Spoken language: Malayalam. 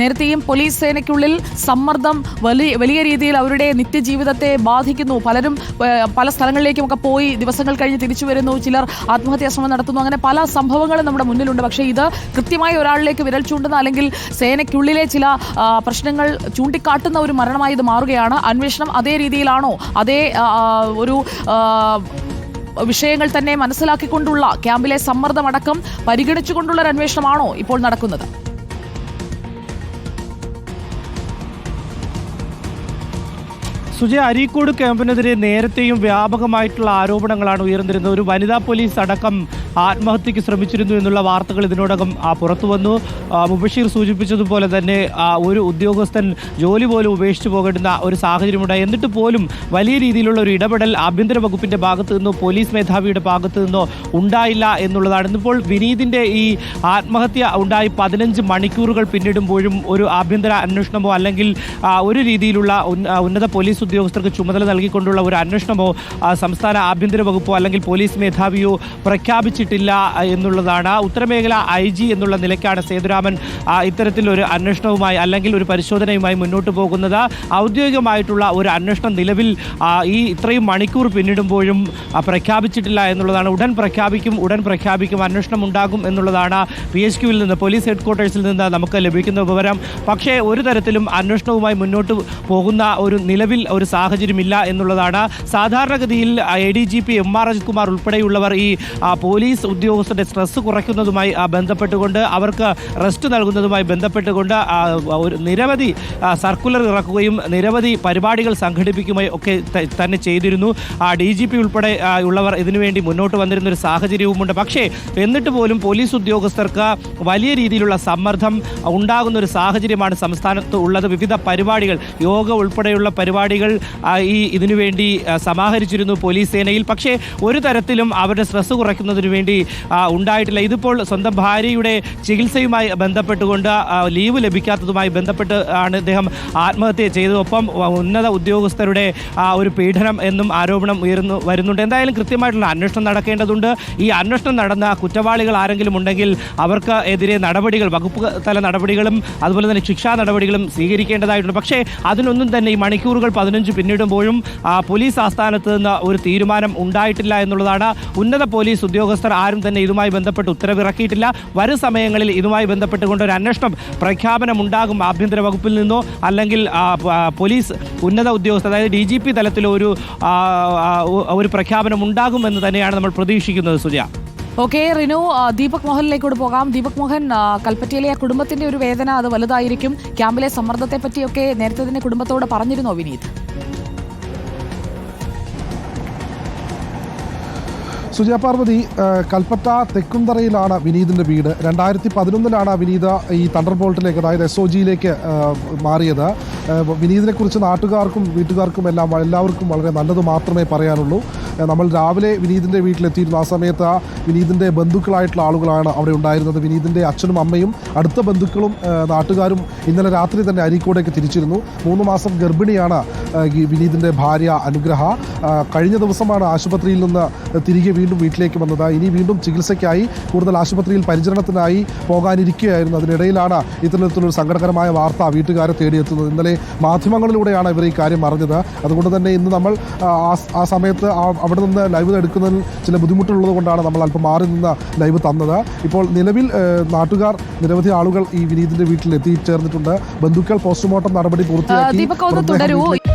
നേരത്തെയും പോലീസ് സേനയ്ക്കുള്ളിൽ സമ്മർദ്ദം വലിയ വലിയ രീതിയിൽ അവരുടെ നിത്യജീവിതത്തെ ബാധിക്കുന്നു. പലരും പല സ്ഥലങ്ങളിലേക്കുമൊക്കെ പോയി ദിവസങ്ങൾ കഴിഞ്ഞ് തിരിച്ചു വരുന്നു. ചിലർ ആത്മഹത്യാ ശ്രമം നടത്തുന്നു. അങ്ങനെ പല സംഭവങ്ങളും നമ്മുടെ മുന്നിലുണ്ട്. പക്ഷേ ഇത് കൃത്യമായി ഒരാളിലേക്ക് വിരൽ ചൂണ്ടുന്ന അല്ലെങ്കിൽ സേനയ്ക്കുള്ളിലെ ചില പ്രശ്നങ്ങൾ ചൂണ്ടിക്കാട്ടുന്ന ഒരു മരണമായി ഇത് മാറുകയാണ്. അന്വേഷണം അതേ രീതിയിലാണോ? അതേ ഒരു വിഷയങ്ങൾ തന്നെ മനസ്സിലാക്കിക്കൊണ്ടുള്ള ക്യാമ്പിലെ സമ്മർദ്ദമടക്കം പരിഗണിച്ചുകൊണ്ടുള്ള ഒരു അന്വേഷണമാണോ ഇപ്പോൾ നടക്കുന്നത്? സുജയ അരീക്കോട് ക്യാമ്പിനെതിരെ നേരത്തെയും വ്യാപകമായിട്ടുള്ള ആരോപണങ്ങളാണ് ഉയർന്നിരുന്നത്. ഒരു വനിതാ പോലീസ് അടക്കം ആത്മഹത്യക്ക് ശ്രമിച്ചിരുന്നു എന്നുള്ള വാർത്തകൾ ഇതിനോടകം പുറത്തു വന്നു. മുബഷീർ സൂചിപ്പിച്ചതുപോലെ തന്നെ ഒരു ഉദ്യോഗസ്ഥൻ ജോലി പോലും ഉപേക്ഷിച്ചു പോകേണ്ടുന്ന ഒരു സാഹചര്യമുണ്ടായി. എന്നിട്ട് പോലും വലിയ രീതിയിലുള്ള ഒരു ഇടപെടൽ ആഭ്യന്തര വകുപ്പിന്റെ ഭാഗത്തു നിന്നോ പോലീസ് മേധാവിയുടെ ഭാഗത്തു നിന്നോ ഉണ്ടായില്ല എന്നുള്ളതാണ്. ഇന്നിപ്പോൾ വിനീതിന്റെ ഈ ആത്മഹത്യ ഉണ്ടായി പതിനഞ്ച് മണിക്കൂറുകൾ പിന്നിടുമ്പോഴും ഒരു ആഭ്യന്തര അന്വേഷണമോ അല്ലെങ്കിൽ ഒരു രീതിയിലുള്ള ഉന്നത പോലീസ് ഉദ്യോഗസ്ഥർക്ക് ചുമതല നൽകിക്കൊണ്ടുള്ള ഒരു അന്വേഷണമോ സംസ്ഥാന ആഭ്യന്തര വകുപ്പോ അല്ലെങ്കിൽ പോലീസ് മേധാവിയോ പ്രഖ്യാപിച്ചിട്ടില്ല. ആ, എന്നുള്ളതാണ്. ഉത്തരമേഖല ഐ ജി എന്നുള്ള നിലയ്ക്കാണ് സേതുരാമൻ ഇത്തരത്തിലൊരു അന്വേഷണവുമായി അല്ലെങ്കിൽ ഒരു പരിശോധനയുമായി മുന്നോട്ട് പോകുന്നത്. ഔദ്യോഗികമായിട്ടുള്ള ഒരു അന്വേഷണം നിലവിൽ ഈ ഇത്രയും മണിക്കൂർ പിന്നിടുമ്പോഴും പ്രഖ്യാപിച്ചിട്ടില്ല എന്നുള്ളതാണ്. ഉടൻ പ്രഖ്യാപിക്കും ഉടൻ പ്രഖ്യാപിക്കും അന്വേഷണം ഉണ്ടാകും എന്നുള്ളതാണ്. പി എച്ച് ക്യുവിൽ നിന്ന് പോലീസ് ഹെഡ്ക്വാർട്ടേഴ്സിൽ നിന്ന് നമുക്ക് ലഭിക്കുന്ന വിവരം. പക്ഷേ ഒരു തരത്തിലും അന്വേഷണവുമായി മുന്നോട്ട് പോകുന്ന ഒരു നിലവിൽ ഒരു സാഹചര്യമില്ല എന്നുള്ളതാണ്. സാധാരണഗതിയിൽ A D G P M R Ajith Kumar ഉൾപ്പെടെയുള്ളവർ ഈ ആ, പോലീസ് ഉദ്യോഗസ്ഥരുടെ സ്ട്രെസ് കുറയ്ക്കുന്നതുമായി ബന്ധപ്പെട്ടുകൊണ്ട് അവർക്ക് റെസ്റ്റ് നൽകുന്നതുമായി ബന്ധപ്പെട്ടുകൊണ്ട് ഒരു നിരവധി സർക്കുലർ ഇറക്കുകയും നിരവധി പരിപാടികൾ സംഘടിപ്പിക്കുകയും ഒക്കെ തന്നെ ചെയ്തിരുന്നു. ഡി ജി പി ഉൾപ്പെടെ ഉള്ളവർ ഇതിനുവേണ്ടി മുന്നോട്ട് വന്നിരുന്ന ഒരു സാഹചര്യവുമുണ്ട്. പക്ഷേ എന്നിട്ട് പോലും പോലീസ് ഉദ്യോഗസ്ഥർക്ക് വലിയ രീതിയിലുള്ള സമ്മർദ്ദം ഉണ്ടാകുന്ന ഒരു സാഹചര്യമാണ് സംസ്ഥാനത്ത് ഉള്ളത്. വിവിധ പരിപാടികൾ യോഗ ഉൾപ്പെടെയുള്ള പരിപാടികൾ ഈ ഇതിനുവേണ്ടി സമാഹരിച്ചിരുന്നു പോലീസ് സേനയിൽ. പക്ഷേ ഒരു തരത്തിലും അവരുടെ സ്ട്രെസ് കുറയ്ക്കുന്നതിന് വേണ്ടി ഉണ്ടായിട്ടില്ല. ഇതിപ്പോൾ സ്വന്തം ഭാര്യയുടെ ചികിത്സയുമായി ബന്ധപ്പെട്ടുകൊണ്ട് ലീവ് ലഭിക്കാത്തതുമായി ബന്ധപ്പെട്ട് ആണ് ഇദ്ദേഹം ആത്മഹത്യ ചെയ്തത്. ഒപ്പം ഉന്നത ഉദ്യോഗസ്ഥരുടെ ഒരു പീഡനം എന്നും ആരോപണം ഉയർന്നു വരുന്നുണ്ട്. എന്തായാലും കൃത്യമായിട്ടുള്ള അന്വേഷണം നടക്കേണ്ടതുണ്ട്. ഈ അന്വേഷണം നടന്ന കുറ്റവാളികൾ ആരെങ്കിലും ഉണ്ടെങ്കിൽ അവർക്ക് എതിരെ നടപടികൾ വകുപ്പ് തല നടപടികളും അതുപോലെ തന്നെ ശിക്ഷാ നടപടികളും സ്വീകരിക്കേണ്ടതായിട്ടുണ്ട്. പക്ഷേ അതിനൊന്നും തന്നെ ഈ മണിക്കൂറുകൾ പതിനഞ്ച് പിന്നിടുമ്പോഴും പോലീസ് ആസ്ഥാനത്ത് നിന്ന് ഒരു തീരുമാനം ഉണ്ടായിട്ടില്ല എന്നുള്ളതാണ് ഉന്നത പോലീസ് ഉദ്യോഗസ്ഥർ ആരും തന്നെ ഇതുമായി ബന്ധപ്പെട്ട് ഉത്തരവിറക്കിയിട്ടില്ല. വരും സമയങ്ങളിൽ ഇതുമായി ബന്ധപ്പെട്ടുകൊണ്ട് ഒരു അന്വേഷണം പ്രഖ്യാപനം ഉണ്ടാകും ആഭ്യന്തര വകുപ്പിൽ നിന്നോ അല്ലെങ്കിൽ പോലീസ് ഉന്നത ഉദ്യോഗസ്ഥർ അതായത് ഡി ജി പി ഒരു ഒരു പ്രഖ്യാപനം ഉണ്ടാകുമെന്ന് തന്നെയാണ് നമ്മൾ പ്രതീക്ഷിക്കുന്നത് സുജ ഓക്കെ റിനു ദീപക് മോഹനിലേക്കൂടെ പോകാം. ദീപക് മോഹൻ കൽപ്പറ്റയിലെ ആ കുടുംബത്തിന്റെ ഒരു വേദന അത് വലുതായിരിക്കും. ക്യാമ്പിലെ സമ്മർദ്ദത്തെ പറ്റിയൊക്കെ നേരത്തെ തന്നെ കുടുംബത്തോട് പറഞ്ഞിരുന്നു വിനീത്? സുജയ പാർവതി കൽപ്പറ്റ തെക്കുംതറയിലാണ് വിനീതിന്റെ വീട്. രണ്ടായിരത്തി പതിനൊന്നിലാണ് വിനീത ഈ തണ്ടർ ബോൾട്ടിലേക്ക് അതായത് എസ് ഒ ജിയിലേക്ക് മാറിയത്. വിനീതിനെക്കുറിച്ച് കുറിച്ച് നാട്ടുകാർക്കും വീട്ടുകാർക്കും എല്ലാം എല്ലാവർക്കും വളരെ നല്ലത് മാത്രമേ പറയാനുള്ളൂ. നമ്മൾ രാവിലെ വിനീതിന്റെ വീട്ടിലെത്തിയിരുന്നു. ആ സമയത്ത് ആ വിനീതിന്റെ ബന്ധുക്കളായിട്ടുള്ള ആളുകളാണ് അവിടെ ഉണ്ടായിരുന്നത്. വിനീതിന്റെ അച്ഛനും അമ്മയും അടുത്ത ബന്ധുക്കളും നാട്ടുകാരും ഇന്നലെ രാത്രി തന്നെ അരീക്കോടേക്ക് തിരിച്ചിരുന്നു. മൂന്ന് മാസം ഗർഭിണിയാണ് വിനീതിന്റെ ഭാര്യ അനുഗ്രഹ. കഴിഞ്ഞ ദിവസമാണ് ആശുപത്രിയിൽ നിന്ന് തിരികെ വീണ്ടും വീട്ടിലേക്ക് വന്നത്. ഇനി വീണ്ടും ചികിത്സയ്ക്കായി കൂടുതൽ ആശുപത്രിയിൽ പരിചരണത്തിനായി പോകാനിരിക്കുകയായിരുന്നു അതിനിടയിലാണ് ഇത്തരത്തിലൊരു സങ്കടകരമായ വാർത്ത വീട്ടുകാരെ തേടിയെത്തുന്നത്. ഇന്നലെ മാധ്യമങ്ങളിലൂടെയാണ് ഇവർ ഈ കാര്യം അറിഞ്ഞത്. അതുകൊണ്ട് തന്നെ ഇന്ന് നമ്മൾ ആ, സമയത്ത് അവിടെ നിന്ന് ലൈവ് എടുക്കുന്നതിൽ ചില ബുദ്ധിമുട്ടുള്ളത് കൊണ്ടാണ് നമ്മൾ അല്പം മാറി നിന്ന് ലൈവ് തന്നത്. ഇപ്പോൾ നിലവിൽ നാട്ടുകാർ നിരവധി ആളുകൾ ഈ വിനീതിന്റെ വീട്ടിൽ എത്തിച്ചേർന്നിട്ടുണ്ട് ബന്ധുക്കൾ പോസ്റ്റ്മോർട്ടം നടപടി പൂർത്തിയാക്കി